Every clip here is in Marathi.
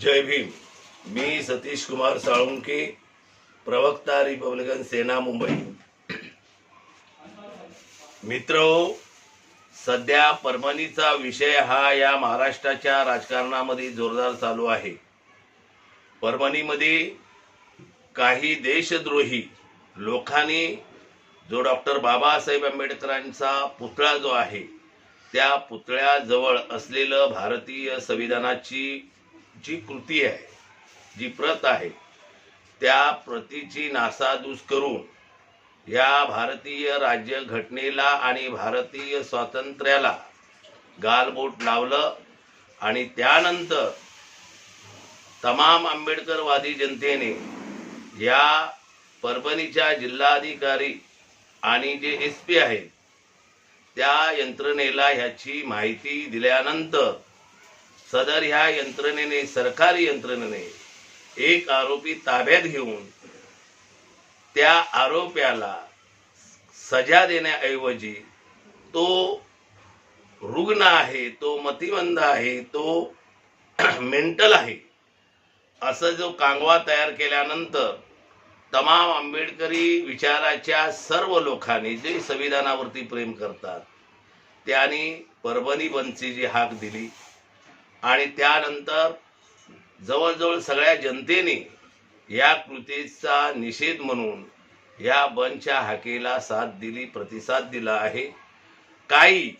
जय भीम. मी सतीश कुमार साळुंके प्रवक्ता रिपब्लिकन सेना मुंबई. मित्र सध्या परभणीचा विषय हा या महाराष्ट्राच्या राजकारणामध्ये जोरदार चालू आहे. परभणीमध्ये काही देशद्रोही लोकांनी जो डॉक्टर बाबासाहेब आंबेडकरांचा पुतळा जो आहे त्या पुतळ्याजवळ असलेलं भारतीय संविधानाची जी कृती आहे जी प्रत आहे त्या प्रतीची नासाधूस करून या भारतीय राज्य घटनेला आणि भारतीय स्वातंत्र्याला गालबोट लावलं आणि त्यानंतर तमाम आंबेडकरवादी जनतेने या परभणीच्या जिल्हाधिकारी आणि जे एस पी आहेत त्या यंत्रणेला ह्याची माहिती दिल्यानंतर सदर ह्या यंत्रणेने सरकारी यंत्रणेने एक आरोपी ताब्यात घेऊन त्या आरोप्याला सजा देण्याऐवजी तो रुग्ण आहे तो मतिमंद आहे तो मेंटल आहे असं जो कांगवा तयार केल्यानंतर तमाम आंबेडकरी विचाराच्या सर्व लोकांनी जे संविधानावरती प्रेम करतात त्यांनी परभणी बंदची जी हाक दिली आणि त्यानंतर जवळजवळ सगळ्या जनतेने या कृतीचा निषेध म्हणून या बंदच्या हाकेला साथ दिली प्रतिसाद दिला आहे. काही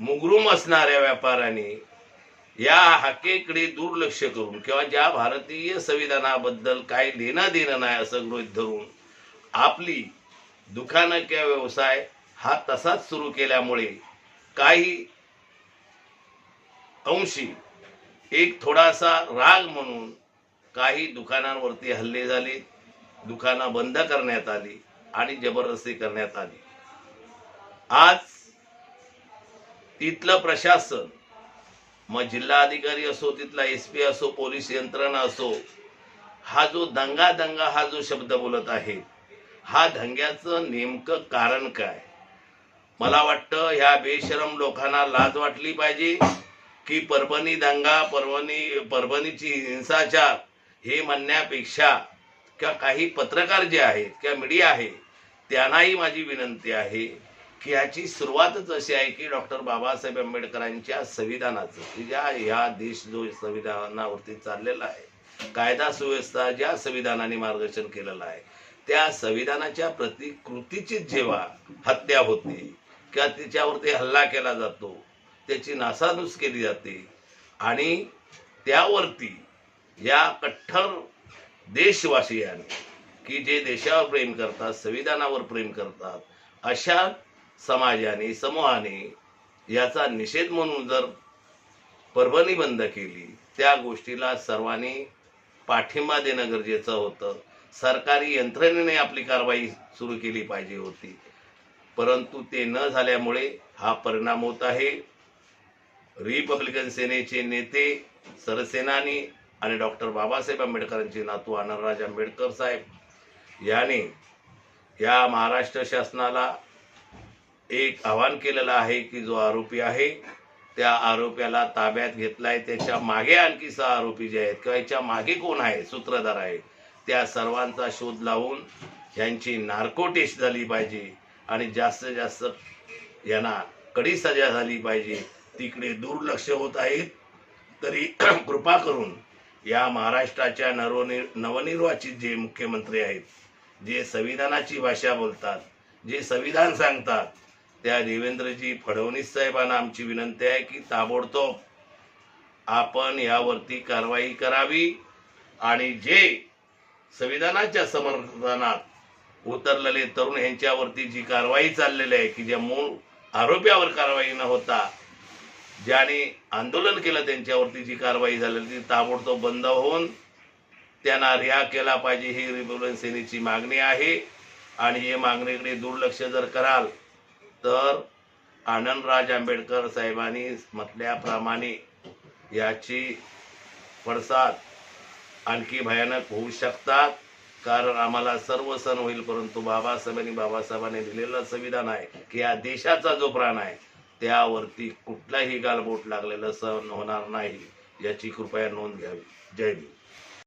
मुगरूम असणाऱ्या व्यापाऱ्यांनी या हाकेकडे दुर्लक्ष करून किंवा ज्या भारतीय संविधानाबद्दल काही लेणं देणं नाही असं गृहित धरून आपली दुकानं किंवा व्यवसाय हा तसाच सुरू केल्यामुळे काही अंशी एक थोडासा राग म्हणून काही दुकानांवरती हल्ले झाले दुकानं बंद करण्यात आली आणि जबरदस्ती करण्यात आली. आज तिथलं प्रशासन मग जिल्हाधिकारी असो तिथला एस पी असो पोलीस यंत्रणा असो हा जो दंगा दंगा हा जो शब्द बोलत आहे हा दंग्याचं नेमकं कारण काय? मला वाटतं ह्या बेशरम लोकांना लाज वाटली पाहिजे. की परभणी दंगा परभणी परभणीची हिंसाचार हे म्हणण्यापेक्षा किंवा काही पत्रकार जे आहेत किंवा मीडिया आहे त्यांनाही माझी विनंती आहे की ह्याची सुरुवातच अशी आहे की डॉक्टर बाबासाहेब आंबेडकरांच्या संविधानाचं की ज्या ह्या देश जो संविधानावरती चाललेला आहे कायदा सुव्यवस्था ज्या संविधानाने मार्गदर्शन केलेलं आहे त्या संविधानाच्या प्रतिकृतीची जेव्हा हत्या होते किंवा तिच्यावरती हल्ला केला जातो त्याची नासानूस केली जाते. आणि त्यावरती या कठ्ठर देशवासियांनी की जे देशावर प्रेम करतात संविधानावर प्रेम करतात अशा समाजाने समूहाने याचा निषेध म्हणून जर परभणी बंद केली त्या गोष्टीला सर्वांनी पाठिंबा देणं गरजेचं होतं. सरकारी यंत्रणेने आपली कारवाई सुरू केली पाहिजे होती. परंतु ते न झाल्यामुळे हा परिणाम होत आहे. रिपब्लिकन सेनेचे नेते सरसेनानी आणि डॉक्टर बाबासाहेब आंबेडकरांचे नातू आनंदराज आंबेडकर साहेब. याने या महाराष्ट्र शासनाला एक आवाहन केलेलं आहे की जो आरोपी आहे त्या आरोप्याला ताब्यात घेतलाय. त्याच्यामागे आणखी सहा आरोपी जे आहेत किंवा याच्या मागे कोण आहे सूत्रधार आहे त्या सर्वांचा शोध लावून यांची नार्को टेस्ट झाली पाहिजे आणि जास्तीत जास्त यांना कडी सजा झाली पाहिजे. तिकडे दुर्लक्ष होत आहेत तरी कृपा करून या महाराष्ट्राच्या नवनि नवनिर्वाचित जे मुख्यमंत्री आहेत जे संविधानाची भाषा बोलतात जे संविधान सांगतात त्या देवेंद्रजी फडणवीस साहेबांना आमची विनंती आहे की ताबडतोब आपण यावरती कारवाई करावी आणि जे संविधानाच्या समर्थनात उतरलेले तरुण यांच्यावरती जी कारवाई चाललेली आहे की ज्या मूळ आरोपीवर कारवाई न होता ज्याने आंदोलन केलं त्यांच्यावरती जी कारवाई झालेली ती ताबडतोब बंद होऊन त्यांना रिहा केला पाहिजे ही रिपब्लिकन सेनेची मागणी आहे. आणि या मागणीकडे दुर्लक्ष जर कराल तर आनंदराज आंबेडकर साहेबांनी म्हटल्याप्रमाणे याची पडसाद आणखी भयानक होऊ शकतात कारण आम्हाला सर्व सण होईल परंतु बाबासाहेबांनी बाबासाहेबांनी दिलेलं संविधान आहे की या देशाचा जो प्राण आहे त्यावरती कुठलाही गालबोट लागलेलं सहन होणार नाही. याची कृपया नोंद घ्यावी. जय भीम.